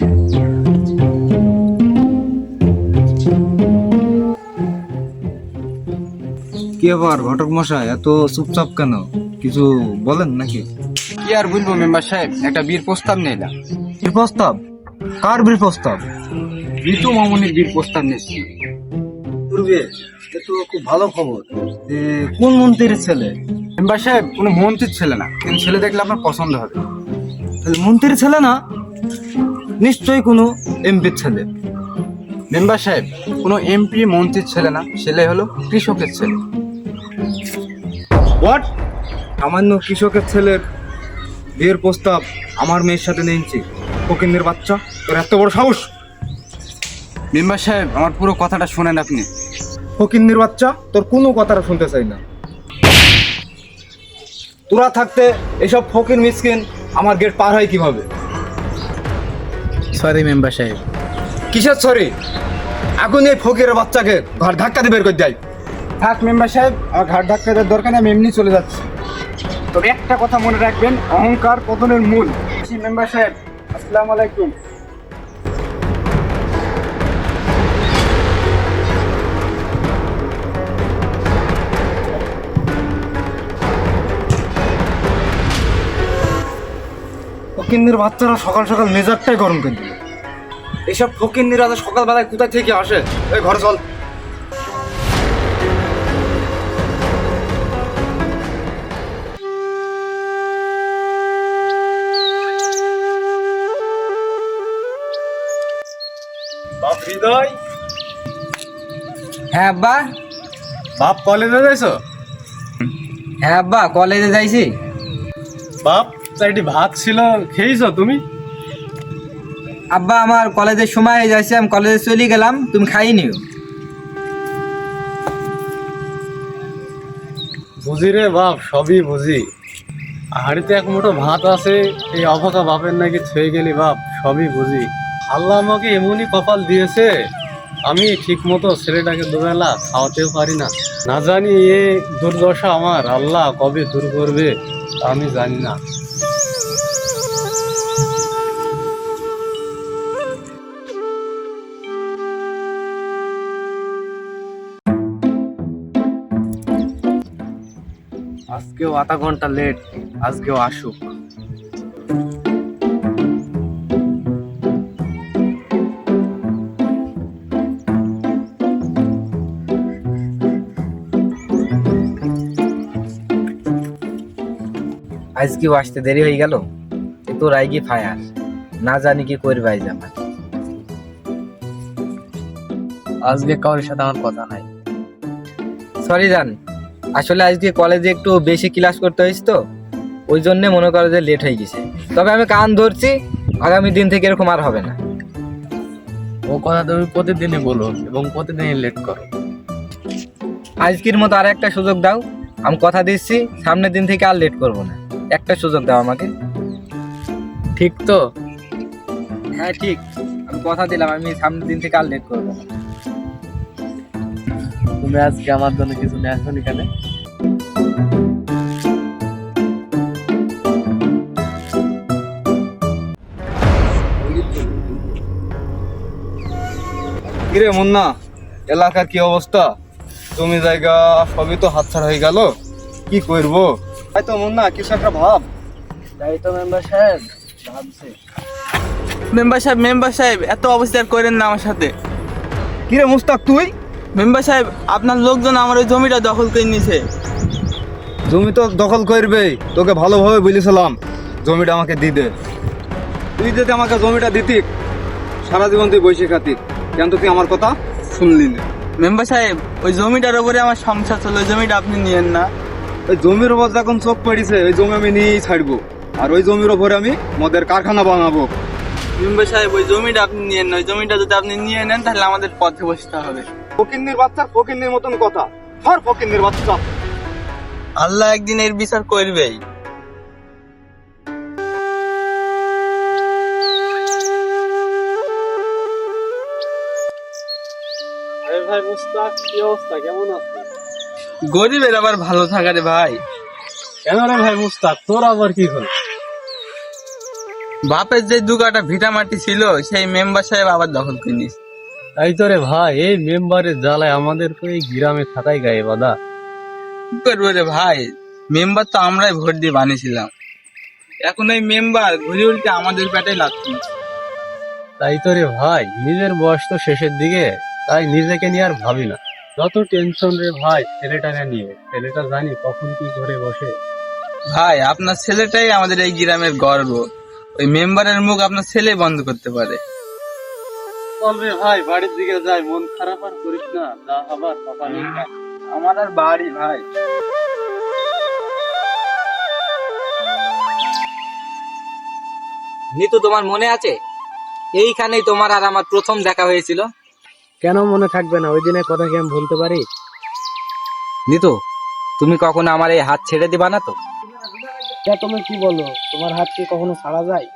কি আবার ঘটক মশাই এত চুপচাপ কেন? কিছু বলেন নাকি? কি আর বলব মেম্বার সাহেব? একটা বীর প্রস্তাব নিলাম। বীর প্রস্তাব? কার বীর প্রস্তাব? ঋতু মামনির বীর প্রস্তাব নিচ্ছি। পূর্বে এ তো খুব ভালো খবর। যে কোন মন্ত্রীর ছেলে? মেম্বার সাহেব কোনো মন্ত্রীর ছেলে না। কিন্তু ছেলে দেখলে আপনার পছন্দ হবে। তাহলে মন্ত্রীর ছেলে না? নিশ্চয়ই কোনো এমপির ছেলে। মেম্বার সাহেব কোনো এমপি মন্ত্রীর ছেলে না ছেলে হলো কৃষকের ছেলে। হোয়াট সামান্য কৃষকের ছেলের বিয়ের প্রস্তাব আমার মেয়ের সাথে নিয়েছি ফকিন্দের বাচ্চা তোর এত বড় সাহস? মেম্বার সাহেব আমার পুরো কথাটা শোনেন আপনি। ফকিন্দের বাচ্চা তোর কোনো কথাটা শুনতে চাই না। তোরা থাকতে এসব ফকির মিসকিন আমার গেট পার হয় কীভাবে? সরি মেম্বার সাহেব। কিসের সরি? আগুন এই ফকিরের বাচ্চাকে ঘর ধাক্কা দিয়ে বের করে দেয়। থাক মেম্বার সাহেব আর ঘাট ধাক্কা দেওয়ার দরকার নেই আমি এমনি চলে যাচ্ছি। তবে একটা কথা মনে রাখবেন অহংকার পতনের মূল। মেম্বার সাহেব আসসালামু আলাইকুম। ফকিন্দির বাচ্চারা সকাল সকাল মেজাজটাই গরম করে দিল এইসব ফকিন্দিরা তো সকালবেলায় কোথায় থেকে আসে? এই ঘরে চল। বাপ হৃদয়? হ্যাঁ আব্বা। বাপ কলেজে যাইছো? হ্যাঁ আব্বা কলেজে যাইছি। বাপ? চারটি ভাত ছিল খেয়েছো তুমি? আব্বা আমার কলেজের সময় হয়ে যাচ্ছে আমি কলেজে চলে গেলাম তুমি খাই নিও বুঝি রে বাপ সবই বুঝি। হাড়িতে এক মুঠো ভাত আছে এই অভাকা বাপের নাকি ছুঁয়ে গেলি বাপ সবই বুঝি। আল্লাহ আমাকে এমনই কপাল দিয়েছে আমি ঠিক মতো ছেলেটাকে দুবেলা খাওয়াতেও পারি না। না জানি এ দুর্দশা আমার আল্লাহ কবে দূর করবে আমি জানি না। আজকেও আধা ঘণ্টা লেট আজকেও আসুক। আজকেও আসতে দেরি হয়ে গেল? এ তো রাইগি ফায়ার। না জানি কি করবে আজ আমার। আজকে কারোর সাথে আমার কথা নাই। সরি জান আসলে আজকে কলেজে একটু বেশি ক্লাস করতে হয়েছে তো ওই জন্যে মনে করো যে লেট হয়ে গেছে। তবে আমি কান ধরছি আগামী দিন থেকে এরকম আর হবে না। ও কথা তুমি প্রতিদিনই বলো এবং প্রতিদিনই লেট করো। আজকের মতো আর একটা সুযোগ দাও আমি কথা দিচ্ছি সামনের দিন থেকে আর লেট করব না। একটা সুযোগ দাও আমাকে। ঠিক তো? হ্যাঁ ঠিক। আমি কথা দিলাম আমি সামনের দিন থেকে আর লেট করব না। তুমি আজকে আমার জন্য কিছু নিয়ে আসো এখানে? কিরে মুন্না এলাকার কি অবস্থা? জমি জায়গা সবই তো হাতছাড়া হয়ে গেল কি করব? তাই তো মুন্না কিছু একটা ভাব। তাই তো মেম্বার সাহেব ভাবছি। মেম্বার সাহেব মেম্বার সাহেব এত অবস্থার করেন না আমার সাথে। কিরে মুস্তাক তুই? মেম্বার সাহেব আপনার লোকজন আমার ওই জমিটা দখল করে নিছে। জমি তো দখল করবে তোকে ভালোভাবে বলেছিলাম জমিটা আমাকে দি দে। তুই যদি আমাকে জমিটা দিতি সারা জীবন তুই বসে খাতি কেন তুই আমার কথা শুনলি না? মেম্বার সাহেব ওই জমিটার উপরে আমার সংসার চলে ওই জমিটা আপনি নিয়েন না। ওই জমির উপর যখন চোখ পড়িছে ওই জমি আমি নিয়েই ছাড়বো। আর ওই জমির উপরে আমি মদের কারখানা বানাবো। মেম্বার সাহেব ওই জমিটা আপনি নিয়েন না। ওই জমিটা যদি আপনি নিয়ে নেন তাহলে আমাদের পথে বসতে হবে। ফকিন্নির মতন কথা। ধর ফকিন্নির বাচ্চা। আল্লাহ একদিন এর বিচার করবেই। আরে ভাই মুস্তাক কি অবস্থা? কেমন গরিবের আবার ভালো থাকা রে ভাই। কেন রে ভাই মুস্তাক? তোর আবার কি হলো? বাপের যে দু কাটা ভিটা মাটি ছিল সেই মেম্বার সাহেব আবার দখল করে নিস তাই তো রে ভাই এই মেম্বারের জ্বালায় আমাদের তো এই গ্রামে থাকাই গায়ে বাদা কি করব রে ভাই? মেম্বার তো আমরাই ভোট দিয়ে বানিয়েছিলাম। এখন এই মেম্বার ঘুরে উল্টে আমাদের পেটে লাগছে তাই তো রে ভাই নিজের বয়স তো শেষের দিকে তাই নিজেকে নিয়ে আর ভাবি না। যত টেনশন রে ভাই ছেলেটাকে নিয়ে ছেলেটা জানি কখন কি করে বসে। ভাই আপনার ছেলেটাই আমাদের এই গ্রামের গর্ব। ওই মেম্বারের মুখ আপনার ছেলে বন্ধ করতে পারে। রে ভাই বাড়ির দিকে যাই মন খারাপ আর করিস না যা আবার সকালে আমার আর বাড়ি ভাই। নিতু তোমার মনে আছে? এইখানেই তোমার আর আমার প্রথম দেখা হয়েছিল। কেন মনে থাকবে না? ওই দিনের কথা কি আমি বলতে পারি? নিতু তুমি কখনো আমার এই হাত ছেড়ে দিবা না তো? তা তুমি কি বলো? তোমার হাত কি কখনো ছাড়া যায়?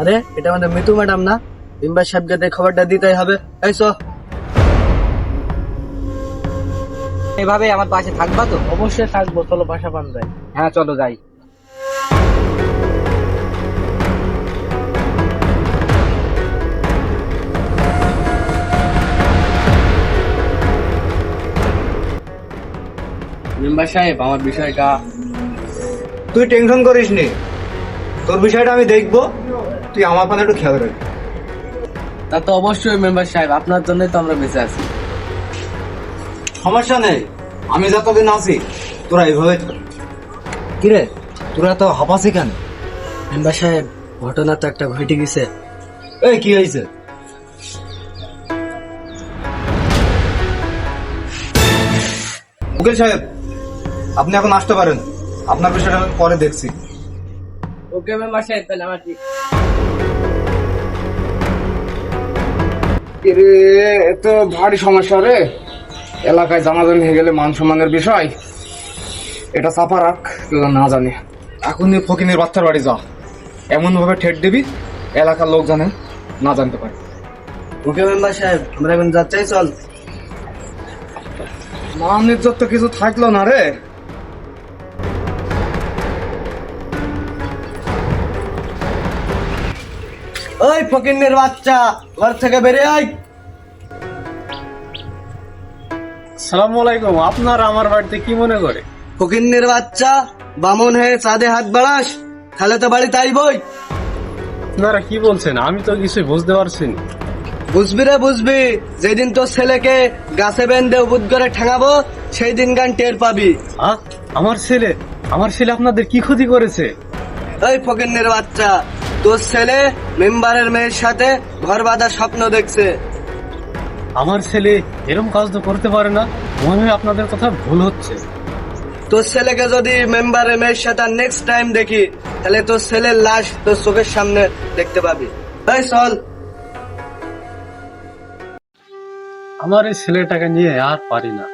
আরে এটা আমাদের মিতু ম্যাডাম না? মেম্বার সাহেবকে দিয়ে খবরটা দিতেই হবে। এই সো এভাবে আমার পাশে থাকবা তো? অবশ্যই থাকব চলো বাসা পান যায় হ্যাঁ চলো যাই। মেম্বার সাহেব আমার বিষয়টা তুই টেনশন করিস নি তোর বিষয়টা আমি দেখব। তুই আমার পানে একটু খেয়াল রাখবি তা তো অবশ্যই মেম্বার সাহেব আপনার জন্যই তো আমরা বেঁচে আছি। সমস্যা নেই আমি যতদিন আছি তোরা এইভাবে। কিরে তোরা তো হাঁপাসি কেন? মেম্বার সাহেব ঘটনা তো একটা ঘটে গেছে। এই কি হয়েছে? উকিল সাহেব আপনি এখন আসতে পারেন। আপনার বিষয়টা আমি পরে দেখছি। ওকে মেম্বার সাহেব তাহলে আমার ঠিক। রে এ তো ভারী সমস্যা রে। এলাকায় জানাজানি হয়ে গেলে মান সম্মানের বিষয়। এটা চাপা রাখ কেউ না জানে। এখনই ফকিনের বাচ্চার বাড়ি যা। এমন ভাবে ঠেট দিবি এলাকার লোক জানে না জানতে পারে। ওকে মেম্বার সাহেব আমরা এখন যাচ্ছি চল। মান ইজ্জত তো কিছু থাকল না রে। ওই ফকিন্নের বাচ্চা ঘর থেকে বেরিয়ে আয়। সালাম আলাইকুম আপনার আমার বাড়িতে কি মনে করে? ফকিন্নের বাচ্চা বামন হয়ে চাঁদে হাত বাড়াস তাহলে তো বাড়ি তাই বই। আপনারা কি বলছেন? আমি তো কিছুই বুঝতে পারছি না। বুঝবি রে বুঝবি যেদিন তোর ছেলেকে গাছে বেঁধে উবুদ করে ঠেঙাবো সেই দিন গান টের পাবি। আ? আমার ছেলে আমার ছেলে আপনাদের কি ক্ষতি করেছে? ওই ফকিন্নের বাচ্চা তোর ছেলে মেম্বারের মেয়ের সাথে ঘর বাঁধার স্বপ্ন দেখছে। আমার ছেলে এরকম কাজ তো করতে পারে না মনে হয় আপনাদের কথা ভুল হচ্ছে। তোর ছেলেকে যদি মেম্বারের মেয়ের সাথে নেক্সট টাইম দেখি তাহলে তোর ছেলের লাশ তোর চোখের সামনে দেখতে পাবি। এই চল। আমার এই ছেলেটাকে নিয়ে আর পারি না।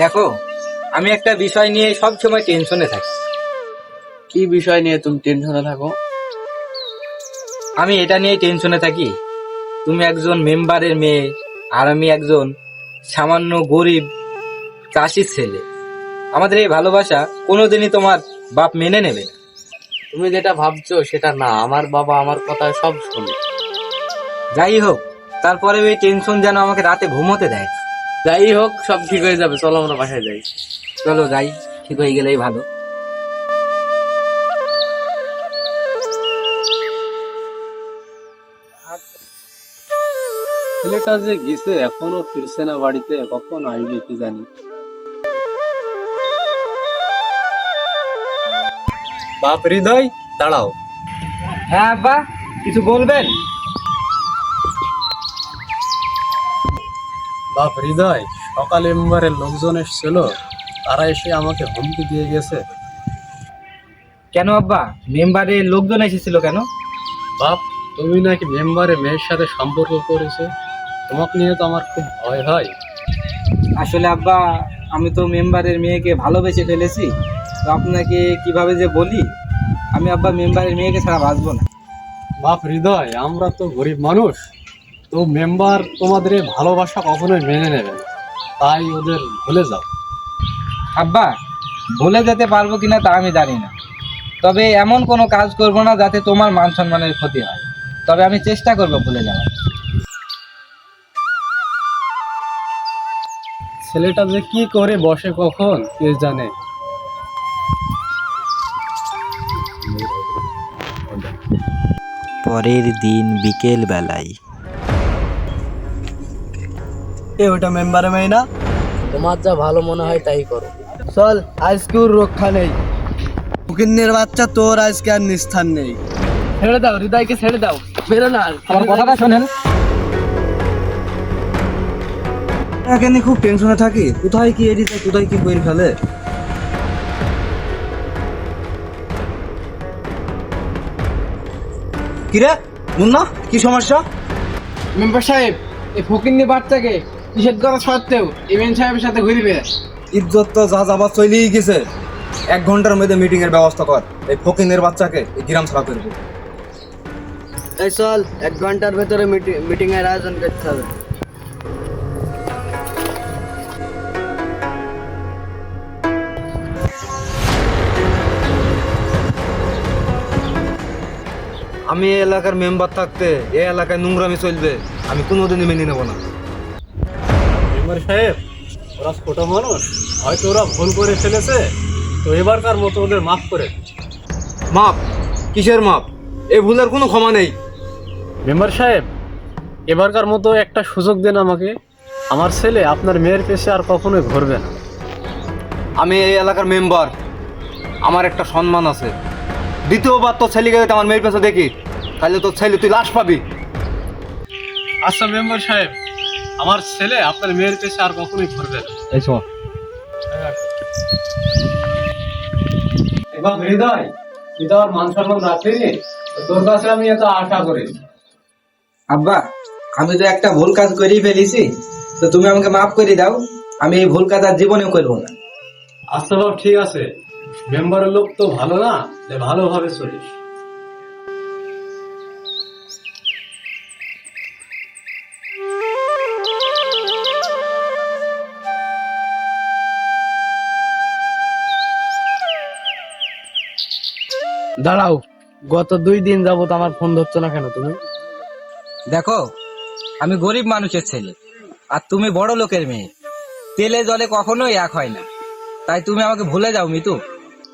দেখো আমি একটা বিষয় নিয়ে সব সময় টেনশনে থাকি। কি বিষয় নিয়ে তুমি টেনশনে থাকো? আমি এটা নিয়ে টেনশনে থাকি। তুমি একজন মেম্বারের মেয়ে আর আমি একজন সামান্য গরিব চাষির ছেলে। আমাদের এই ভালোবাসা কোনোদিনই তোমার বাপ মেনে নেবে না। তুমি যেটা ভাবছ সেটা না আমার বাবা আমার কথা সব শুনে। যাই হোক তারপরে ওই টেনশন যেন আমাকে রাতে ঘুমোতে দেয় যাই হোক সব ঠিক হয়ে যাবে চলো আমরা বাসায় যাই। চলো যাই ঠিক হয়ে গেলেই ভালো। ছেলেটা যে গেছে এখনও ফিরছে না বাড়িতে কখন আসবে কি জানি। বাপ হৃদয় দাঁড়াও। হ্যাঁ আব্বা কিছু বলবেন? বাপ হৃদয় সকালে মেম্বারের লোকজন এসেছিল। তারা এসে আমাকে হুমকি দিয়ে গেছে। কেন আব্বা? মেম্বারের লোকজন এসেছিল কেন? বাপ তুমি নাকি মেম্বারের মেয়ের সাথে সম্পর্ক করেছ? তোমাকে নিয়ে তো আমার খুব ভয় হয়। আসলে আব্বা আমি তো মেম্বারের মেয়েকে ভালোবেসে ফেলেছি। তো আপনাকে কীভাবে যে বলি? আমি আব্বা মেম্বারের মেয়েকে ছাড়া বাঁচবো না। বাপ হৃদয় আমরা তো গরিব মানুষ। তো মেম্বার তোমাদের এই ভালোবাসা কখনোই মেনে নেবে না। তাই ওদের ভুলে যাও। আব্বা ভুলে যেতে পারব কিনা তা আমি জানি না। তবে এমন কোনো কাজ করব না যাতে তোমার মান সম্মানের ক্ষতি হয়। তবে আমি চেষ্টা করব ভুলে যাওয়ার। ছেলেটা যে কি করে বসে কখন কে জানে? পরের দিন বিকেল বেলায়। এ ওটা মেম্বারে মেয়ে না? তোমার যা ভালো মনে হয় তাই করো। চল আজকে ওর রক্ষা নেই। ফকিন্নের বাচ্চা তোর আজকে আর নিস্থান নেই। ছেড়ে দাও হৃদয়কে ছেড়ে দাও। বেরো না। আমার কথাটা শোনেন। একে খুব টেনশনে থাকি। কোথায় কি এডিতে কোথায় কি করে ফেলে কিরে মুন্না কি সমস্যা? মেম্বার সাহেব এই ফকিন্নি বাচ্চাকে নিষেধ করা সত্ত্বেও ইমেন সাহেবের সাথে ঘুরবে। ইজ্জত তো যা যাবার চলেই গেছে। এক ঘণ্টার মধ্যে মিটিং এর ব্যবস্থা কর। এই ফকিনের বাচ্চাকে এই গ্রাম ছাড়া করব এই চল এক ঘণ্টার ভেতরে মিটিং এর আয়োজন করতে হবে। আমি এই এলাকার মেম্বার থাকতে এই এলাকায় নোংরামি চলবে আমি কোনোদিনই মেনে নেব না। মেম্বার সাহেব ওরা ছোট মানুষ হয়তো ওরা ভুল করে ফেলেছে তো এবারকার মতো ওদের মাফ করে। মাপ কিসের মাপ এই ভুলের কোনো ক্ষমা নেই। মেম্বার সাহেব এবারকার মতো একটা সুযোগ দেন আমাকে। আমার ছেলে আপনার মেয়ের পেছে আর কখনোই ঘুরবে না। আমি এই এলাকার মেম্বার। আমার একটা সম্মান আছে। দ্বিতীয়বার তোর ছেলেকে যদি আমার মেয়ের পেছনে দেখি তাহলে তোর ছেলে তুই লাশ পাবি। আচ্ছা মেম্বার সাহেব আমার ছেলে আপনার মেয়ের পেছে আর কখনোই ঘুরবে না। এই শোন। এবং হৃদয় হৃদয় মান সম্মান রাখেনি তো তোর কাছে আমি এত আশা করি। আব্বা আমি তো একটা ভুল কাজ করেই ফেলেছি। তো তুমি আমাকে মাফ করে দাও আমি এই ভুল কাজ আর জীবনেও করব না। আচ্ছা বাব ঠিক আছে। মেম্বারের লোক তো ভালো না ভালোভাবে চলিস। দাঁড়াও গত দুই দিন যাবত আমার ফোন ধরছো না কেন তুমি? দেখো আমি গরিব মানুষের ছেলে আর তুমি বড় লোকের মেয়ে। তেলে জলে কখনোই এক হয় না। তাই তুমি আমাকে ভুলে যাও মিতু।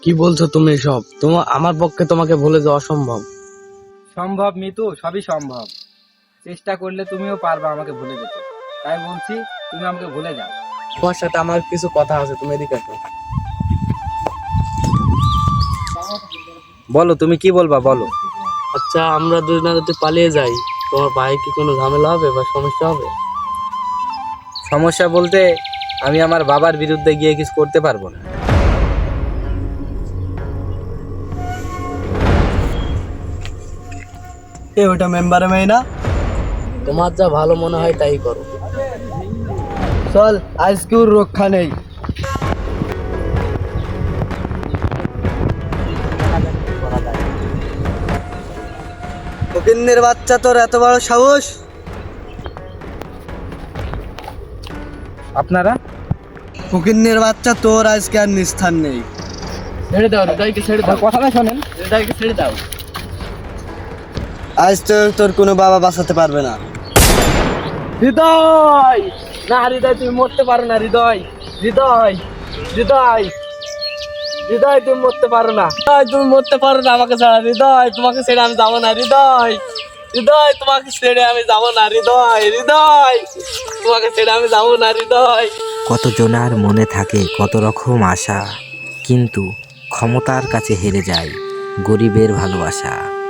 কি বলছো তুমি সব তোমার আমার পক্ষে তোমাকে ভুলে যাওয়া সম্ভব। সম্ভব মিতু সবই সম্ভব। চেষ্টা করলে তুমিও পারবে আমাকে ভুলে যেতে। তাই বলছি তুমি আমাকে ভুলে যাও। তোমার সাথে আমার কিছু কথা আছে তুমি এদিকে আসো। বলো তুমি কি বলবা বলো। আচ্ছা আমরা দুজনে যদি পালিয়ে যাই তোমার ভাই কি কোনো ঝামেলা হবে বা সমস্যা হবে? সমস্যা বলতে আমি আমার বাবার বিরুদ্ধে গিয়ে কিছু করতে পারব না। এ ওটা মেম্বারে মেয়ে না? তোমার যা ভালো মনে হয় তাই করো। চল আজকে ওর রক্ষা নেই। ফকিন্নের বাচ্চা তোর এত বড় সাহস? আপনারা? ফকিন্নের বাচ্চা তোর আজকে আর নিস্থান নেই। ছেড়ে দাও হৃদয়কে ছেড়ে দাও। কথাটা শোনেন। হৃদয়কে ছেড়ে দাও। আজ তো তোর কোনো বাবা বাঁচাতে পারবে না। হৃদয়! না হৃদয় তুমি মরতে পারো না হৃদয়। হৃদয় হৃদয়। হৃদয় তুমি মরতে পারো না। হৃদয় তুমি মরতে পারো না আমাকে ছাড়া হৃদয় তোমাকে ছেড়ে আমি যাব না হৃদয়। হৃদয় তোমাকে ছেড়ে আমি যাব না হৃদয় হৃদয়। তোমাকে ছেড়ে আমি যাব না হৃদয়। কত জনার মনে থাকে কত রকম আশা কিন্তু ক্ষমতার কাছে হেরে যায় গরিবের ভালোবাসা।